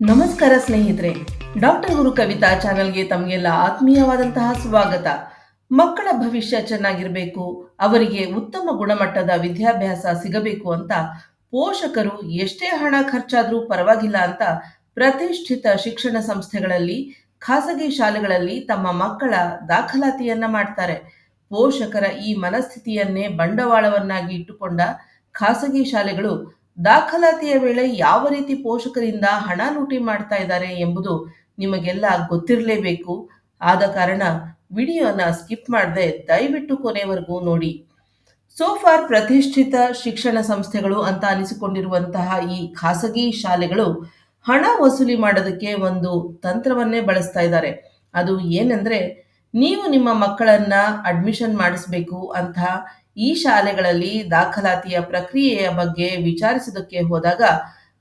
ನಮಸ್ಕಾರ ಸ್ನೇಹಿತರೆ, ಡಾಕ್ಟರ್ ಗುರು ಕವಿತಾ ಚಾನೆಲ್ಗೆ ತಮಗೆಲ್ಲ ಆತ್ಮೀಯವಾದಂತಹ ಸ್ವಾಗತ. ಮಕ್ಕಳ ಭವಿಷ್ಯ ಚೆನ್ನಾಗಿರಬೇಕು, ಅವರಿಗೆ ಉತ್ತಮ ಗುಣಮಟ್ಟದ ವಿದ್ಯಾಭ್ಯಾಸ ಸಿಗಬೇಕು ಅಂತ ಪೋಷಕರು ಎಷ್ಟೇ ಹಣ ಖರ್ಚಾದ್ರೂ ಪರವಾಗಿಲ್ಲ ಅಂತ ಪ್ರತಿಷ್ಠಿತ ಶಿಕ್ಷಣ ಸಂಸ್ಥೆಗಳಲ್ಲಿ, ಖಾಸಗಿ ಶಾಲೆಗಳಲ್ಲಿ ತಮ್ಮ ಮಕ್ಕಳ ದಾಖಲಾತಿಯನ್ನ ಮಾಡ್ತಾರೆ. ಪೋಷಕರ ಈ ಮನಸ್ಥಿತಿಯನ್ನೇ ಬಂಡವಾಳವನ್ನಾಗಿ ಇಟ್ಟುಕೊಂಡ ಖಾಸಗಿ ಶಾಲೆಗಳು ದಾಖಲಾತಿಯ ವೇಳೆ ಯಾವ ರೀತಿ ಪೋಷಕರಿಂದ ಹಣ ಲೂಟಿ ಮಾಡ್ತಾ ಇದ್ದಾರೆ ಎಂಬುದು ನಿಮಗೆಲ್ಲ ಗೊತ್ತಿರಲೇಬೇಕು. ಆದ ಕಾರಣ ವಿಡಿಯೋನ ಸ್ಕಿಪ್ ಮಾಡದೆ ದಯವಿಟ್ಟು ಕೊನೆವರೆಗೂ ನೋಡಿ. ಸೋಫಾರ್ ಪ್ರತಿಷ್ಠಿತ ಶಿಕ್ಷಣ ಸಂಸ್ಥೆಗಳು ಅಂತ ಅನಿಸಿಕೊಂಡಿರುವಂತಹ ಈ ಖಾಸಗಿ ಶಾಲೆಗಳು ಹಣ ವಸೂಲಿ ಮಾಡೋದಕ್ಕೆ ಒಂದು ತಂತ್ರವನ್ನೇ ಬಳಸ್ತಾ ಇದ್ದಾರೆ. ಅದು ಏನಂದ್ರೆ, ನೀವು ನಿಮ್ಮ ಮಕ್ಕಳನ್ನ ಅಡ್ಮಿಷನ್ ಮಾಡಿಸ್ಬೇಕು ಅಂತ ಈ ಶಾಲೆಗಳಲ್ಲಿ ದಾಖಲಾತಿಯ ಪ್ರಕ್ರಿಯೆಯ ಬಗ್ಗೆ ವಿಚಾರಿಸೋದಕ್ಕೆ ಹೋದಾಗ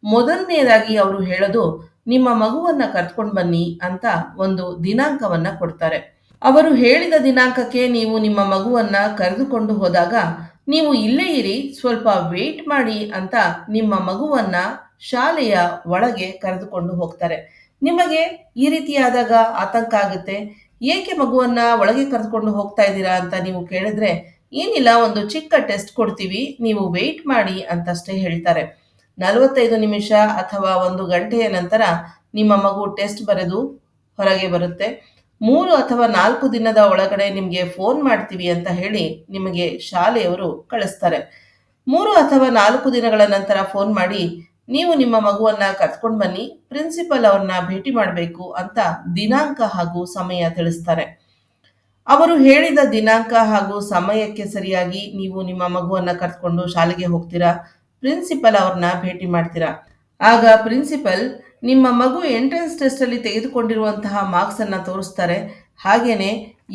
ಮೊದಲನೆಯದಾಗಿ ಅವರು ಹೇಳೋದು, ನಿಮ್ಮ ಮಗುವನ್ನ ಕರ್ಕೊಂಡು ಬನ್ನಿ ಅಂತ ಒಂದು ದಿನಾಂಕವನ್ನ ಕೊಡ್ತಾರೆ. ಅವರು ಹೇಳಿದ ದಿನಾಂಕಕ್ಕೆ ನೀವು ನಿಮ್ಮ ಮಗುವನ್ನ ಕರೆದುಕೊಂಡು ಹೋದಾಗ, ನೀವು ಇಲ್ಲೇ ಇರಿ, ಸ್ವಲ್ಪ ವೇಟ್ ಮಾಡಿ ಅಂತ ನಿಮ್ಮ ಮಗುವನ್ನ ಶಾಲೆಯ ಒಳಗೆ ಕರೆದುಕೊಂಡು ಹೋಗ್ತಾರೆ. ನಿಮಗೆ ಈ ರೀತಿಯಾದಾಗ ಆತಂಕ ಆಗುತ್ತೆ? ಏಕೆ ಮಗುವನ್ನ ಒಳಗೆ ಕರೆದುಕೊಂಡು ಹೋಗ್ತಾ ಇದ್ದೀರಾ ಅಂತ ನೀವು ಕೇಳಿದ್ರೆ ಏನಿಲ್ಲ, ಒಂದು ಚಿಕ್ಕ ಟೆಸ್ಟ್ ಕೊಡ್ತೀವಿ, ನೀವು ವೆಯ್ಟ್ ಮಾಡಿ ಅಂತಷ್ಟೇ ಹೇಳ್ತಾರೆ. ನಲವತ್ತೈದು ನಿಮಿಷ ಅಥವಾ ಒಂದು ಗಂಟೆಯ ನಂತರ ನಿಮ್ಮ ಮಗು ಟೆಸ್ಟ್ ಬರೆದು ಹೊರಗೆ ಬರುತ್ತೆ. ಮೂರು ಅಥವಾ ನಾಲ್ಕು ದಿನದ ಒಳಗಡೆ ನಿಮಗೆ ಫೋನ್ ಮಾಡ್ತೀವಿ ಅಂತ ಹೇಳಿ ನಿಮಗೆ ಶಾಲೆಯವರು ಕಳಿಸ್ತಾರೆ. ಮೂರು ಅಥವಾ ನಾಲ್ಕು ದಿನಗಳ ನಂತರ ಫೋನ್ ಮಾಡಿ, ನೀವು ನಿಮ್ಮ ಮಗುವನ್ನ ಕರ್ಕೊಂಡು ಬನ್ನಿ ಪ್ರಿನ್ಸಿಪಲ್ ಅವ್ರನ್ನ ಭೇಟಿ ಮಾಡಬೇಕು ಅಂತ ದಿನಾಂಕ ಹಾಗೂ ಸಮಯ ತಿಳಿಸ್ತಾರೆ. ಅವರು ಹೇಳಿದ ದಿನಾಂಕ ಹಾಗೂ ಸಮಯಕ್ಕೆ ಸರಿಯಾಗಿ ನೀವು ನಿಮ್ಮ ಮಗುವನ್ನ ಕರ್ಕೊಂಡು ಶಾಲೆಗೆ ಹೋಗ್ತೀರಾ? ಪ್ರಿನ್ಸಿಪಲ್ ಅವ್ರನ್ನ ಭೇಟಿ ಮಾಡ್ತೀರಾ? ಆಗ ಪ್ರಿನ್ಸಿಪಲ್, ನಿಮ್ಮ ಮಗು ಎಂಟ್ರೆನ್ಸ್ ಟೆಸ್ಟ್ ಅಲ್ಲಿ ತೆಗೆದುಕೊಂಡಿರುವಂತಹ ಮಾರ್ಕ್ಸ್ ಅನ್ನ ತೋರಿಸ್ತಾರೆ. ಹಾಗೇನೆ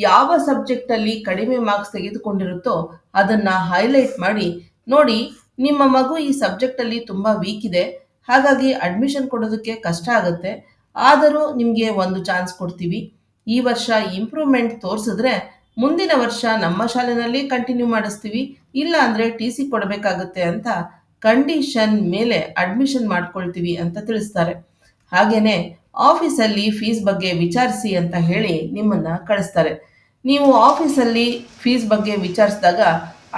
ಯಾವ ಸಬ್ಜೆಕ್ಟ್ ಅಲ್ಲಿ ಕಡಿಮೆ ಮಾರ್ಕ್ಸ್ ತೆಗೆದುಕೊಂಡಿರುತ್ತೋ ಅದನ್ನ ಹೈಲೈಟ್ ಮಾಡಿ, ನೋಡಿ ನಿಮ್ಮ ಮಗು ಈ ಸಬ್ಜೆಕ್ಟ್ ಅಲ್ಲಿ ತುಂಬಾ ವೀಕ್ ಇದೆ. ಹಾಗಾಗಿ ಅಡ್ಮಿಷನ್ ಕೊಡೋದಕ್ಕೆ ಕಷ್ಟ ಆಗುತ್ತೆ. ಆದರೂ ನಿಮಗೆ ಒಂದು ಚಾನ್ಸ್ ಕೊಡ್ತೀವಿ. ಈ ವರ್ಷ ಇಂಪ್ರೂವ್ಮೆಂಟ್ ತೋರಿಸಿದ್ರೆ ಮುಂದಿನ ವರ್ಷ ನಮ್ಮ ಶಾಲೆನಲ್ಲಿ ಕಂಟಿನ್ಯೂ ಮಾಡಿಸ್ತೀವಿ. ಇಲ್ಲ ಅಂದರೆ ಟಿ ಸಿ ಕೊಡಬೇಕಾಗುತ್ತೆ ಅಂತ ಕಂಡೀಷನ್ ಮೇಲೆ ಅಡ್ಮಿಷನ್ ಮಾಡ್ಕೊಳ್ತೀವಿ ಅಂತ ತಿಳಿಸ್ತಾರೆ. ಹಾಗೆಯೇ ಆಫೀಸಲ್ಲಿ ಫೀಸ್ ಬಗ್ಗೆ ವಿಚಾರಿಸಿ ಅಂತ ಹೇಳಿ ನಿಮ್ಮನ್ನು ಕಳಿಸ್ತಾರೆ. ನೀವು ಆಫೀಸಲ್ಲಿ ಫೀಸ್ ಬಗ್ಗೆ ವಿಚಾರಿಸಿದಾಗ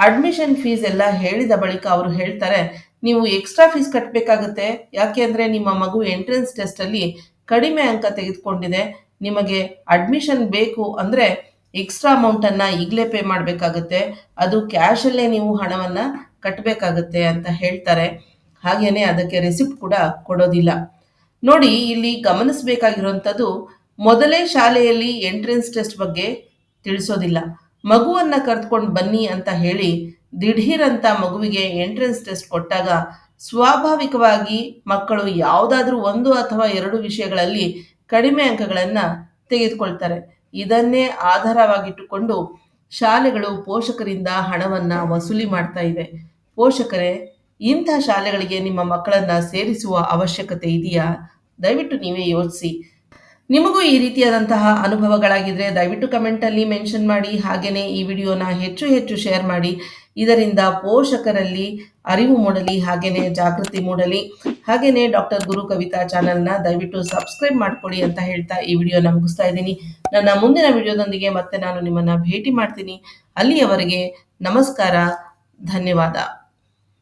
ಅಡ್ಮಿಷನ್ ಫೀಸ್ ಎಲ್ಲ ಹೇಳಿದ ಬಳಿಕ ಅವರು ಹೇಳ್ತಾರೆ, ನೀವು ಎಕ್ಸ್ಟ್ರಾ ಫೀಸ್ ಕಟ್ಟಬೇಕಾಗುತ್ತೆ ಯಾಕೆ ಅಂದರೆ ನಿಮ್ಮ ಮಗು ಎಂಟ್ರೆನ್ಸ್ ಟೆಸ್ಟಲ್ಲಿ ಕಡಿಮೆ ಅಂಕ ತೆಗೆದುಕೊಂಡಿದೆ. ನಿಮಗೆ ಅಡ್ಮಿಷನ್ ಬೇಕು ಅಂದರೆ ಎಕ್ಸ್ಟ್ರಾ ಅಮೌಂಟನ್ನು ಈಗಲೇ ಪೇ ಮಾಡಬೇಕಾಗುತ್ತೆ. ಅದು ಕ್ಯಾಶಲ್ಲೇ ನೀವು ಹಣವನ್ನು ಕಟ್ಟಬೇಕಾಗುತ್ತೆ ಅಂತ ಹೇಳ್ತಾರೆ. ಹಾಗೇ ಅದಕ್ಕೆ ರೆಸಿಪ್ಟ್ ಕೂಡ ಕೊಡೋದಿಲ್ಲ. ನೋಡಿ, ಇಲ್ಲಿ ಗಮನಿಸಬೇಕಾಗಿರುವಂಥದ್ದು ಮೊದಲೇ ಶಾಲೆಯಲ್ಲಿ ಎಂಟ್ರೆನ್ಸ್ ಟೆಸ್ಟ್ ಬಗ್ಗೆ ತಿಳಿಸೋದಿಲ್ಲ. ಮಗುವನ್ನು ಕರೆದುಕೊಂಡು ಬನ್ನಿ ಅಂತ ಹೇಳಿ ದಿಢೀರಂತ ಮಗುವಿಗೆ ಎಂಟ್ರೆನ್ಸ್ ಟೆಸ್ಟ್ ಕೊಟ್ಟಾಗ ಸ್ವಾಭಾವಿಕವಾಗಿ ಮಕ್ಕಳು ಯಾವುದಾದ್ರೂ ಒಂದು ಅಥವಾ ಎರಡು ವಿಷಯಗಳಲ್ಲಿ ಕಡಿಮೆ ಅಂಕಗಳನ್ನು ತೆಗೆದುಕೊಳ್ತಾರೆ. ಇದನ್ನೇ ಆಧಾರವಾಗಿಟ್ಟುಕೊಂಡು ಶಾಲೆಗಳು ಪೋಷಕರಿಂದ ಹಣವನ್ನು ವಸೂಲಿ ಮಾಡ್ತಾ ಇವೆ. ಪೋಷಕರೇ, ಇಂಥ ಶಾಲೆಗಳಿಗೆ ನಿಮ್ಮ ಮಕ್ಕಳನ್ನು ಸೇರಿಸುವ ಅವಶ್ಯಕತೆ ಇದೆಯಾ? ದಯವಿಟ್ಟು ನೀವೇ ಯೋಚಿಸಿ. ನಿಮಗೂ ಈ ರೀತಿಯಾದಂತಹ ಅನುಭವಗಳಾಗಿದ್ರೆ ದಯವಿಟ್ಟು ಕಮೆಂಟಲ್ಲಿ ಮೆನ್ಷನ್ ಮಾಡಿ ಹಾಗೆಯೇ ಈ ವಿಡಿಯೋನ ಹೆಚ್ಚು ಹೆಚ್ಚು ಶೇರ್ ಮಾಡಿ. ಇದರಿಂದ ಪೋಷಕರಲ್ಲಿ ಅರಿವು ಮೂಡಲಿ ಹಾಗೆಯೇ ಜಾಗೃತಿ ಮೂಡಲಿ. ಹಾಗೆಯೇ ಡಾಕ್ಟರ್ ಗುರು ಕವಿತಾ ಚಾನಲ್ನ ದಯವಿಟ್ಟು ಸಬ್ಸ್ಕ್ರೈಬ್ ಮಾಡ್ಕೊಳ್ಳಿ ಅಂತ ಹೇಳ್ತಾ ಈ ವಿಡಿಯೋನ ಮುಗಿಸ್ತಾ ಇದ್ದೀನಿ. ನನ್ನ ಮುಂದಿನ ವಿಡಿಯೋದೊಂದಿಗೆ ಮತ್ತೆ ನಾನು ನಿಮ್ಮನ್ನು ಭೇಟಿ ಮಾಡ್ತೀನಿ. ಅಲ್ಲಿಯವರೆಗೆ ನಮಸ್ಕಾರ, ಧನ್ಯವಾದ.